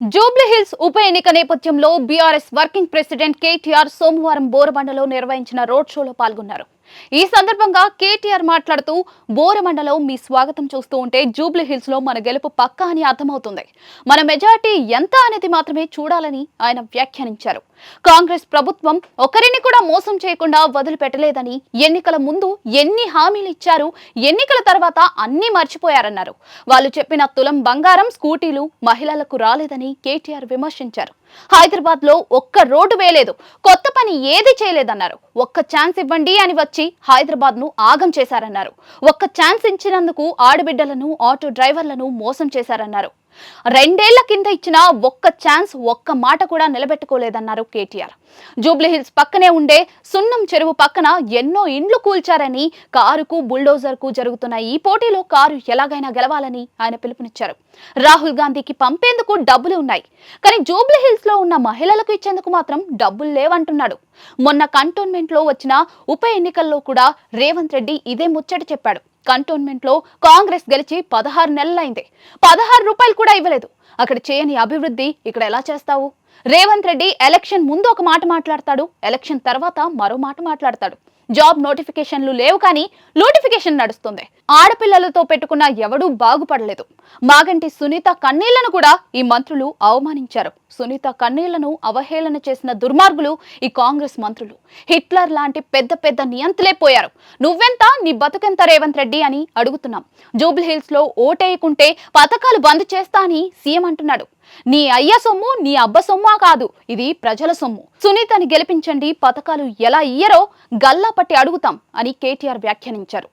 జూబ్లీహిల్స్ ఉప ఎన్నిక నేపథ్యంలో బీఆర్ఎస్ వర్కింగ్ ప్రెసిడెంట్ కేటీఆర్ సోమవారం బోరబండలో నిర్వహించిన రోడ్ షోలో పాల్గొన్నారు. ఈ సందర్భంగా కేటీఆర్ మాట్లాడుతూ బోరబండలో మీ స్వాగతం చూస్తూ ఉంటే జూబ్లీ హిల్స్లో మన గెలుపు పక్కా అని అర్థమవుతుంది. మన మెజార్టీ ఎంత అనేది మాత్రమే చూడాలని ఆయన వ్యాఖ్యానించారు. కాంగ్రెస్ ప్రభుత్వం ఒకరిని కూడా మోసం చేయకుండా వదిలిపెట్టలేదని ఎన్నికల ముందు ఎన్ని హామీలు ఇచ్చారు ఎన్నికల తర్వాత అన్ని మర్చిపోయారన్నారు. వాళ్ళు చెప్పిన తులం బంగారం స్కూటీలు మహిళలకు రాలేదని కేటీఆర్ విమర్శించారు. హైదరాబాద్లో ఒక్క రోడ్డు వేయలేదు కొత్త పని ఏది చేయలేదన్నారు. ఒక్క ఛాన్స్ ఇవ్వండి అని వచ్చి హైదరాబాద్ను ఆగం చేశారన్నారు. ఒక్క ఛాన్స్ ఇచ్చినందుకు ఆడబిడ్డలను ఆటో డ్రైవర్లను మోసం చేశారన్నారు. రెండేళ్ళ కింద ఇచ్చిన ఒక్క ఛాన్స్ ఒక్క మాట కూడా నిలబెట్టుకోలేదన్నారు కేటీఆర్. జూబ్లీహిల్స్ పక్కనే ఉండే సున్నం చెరువు పక్కన ఎన్నో ఇండ్లు కూల్చారని కారుకు బుల్డోజర్కు జరుగుతున్న ఈ పోటీలో కారు ఎలాగైనా గెలవాలని ఆయన పిలుపునిచ్చారు. రాహుల్ గాంధీకి పంపేందుకు డబ్బులు ఉన్నాయి. కానీ జూబ్లీహిల్స్లో ఉన్న మహిళలకు ఇచ్చేందుకు మాత్రం డబ్బులు లేవంటున్నాడు. మొన్న కంటోన్మెంట్లో వచ్చిన ఉప ఎన్నికల్లో కూడా రేవంత్ రెడ్డి ఇదే ముచ్చట చెప్పాడు. కంటోన్మెంట్లో కాంగ్రెస్ గెలిచి పదహారు నెలలైంది. పదహారు రూపాయలు కూడా ఇవ్వలేదు. అక్కడ చేయని అభివృద్ధి ఇక్కడ ఎలా చేస్తావు? రేవంత్ రెడ్డి ఎలక్షన్ ముందు ఒక మాట మాట్లాడతాడు ఎలక్షన్ తర్వాత మరో మాట మాట్లాడతాడు. జాబ్ నోటిఫికేషన్లు లేవు కానీ నోటిఫికేషన్ నడుస్తుంది. ఆడపిల్లలతో పెట్టుకున్న ఎవడూ బాగుపడలేదు. మాగంటి సునీత కన్నీళ్ళను కూడా ఈ మంత్రులు అవమానించారు. సునీత కన్నీళ్ళను అవహేళన చేసిన దుర్మార్గులు ఈ కాంగ్రెస్ మంత్రులు. హిట్లర్ లాంటి పెద్ద పెద్ద నియంతులే పోయారు. నువ్వెంత? నీ బతుకెంత రేవంత్ రెడ్డి అని అడుగుతున్నాం. జూబ్లీ హిల్స్లో ఓటేయకుంటే పథకాలు బంద్ చేస్తా అని సీఎం అంటున్నాడు. నీ అయ్య సొమ్ము నీ అబ్బ సొమ్మా కాదు. ఇది ప్రజల సొమ్ము. సునీతని గెలిపించండి పథకాలు ఎలా ఇయ్యరో గల్లా పట్టి అడుగుతాం అని కేటీఆర్ వ్యాఖ్యానించారు.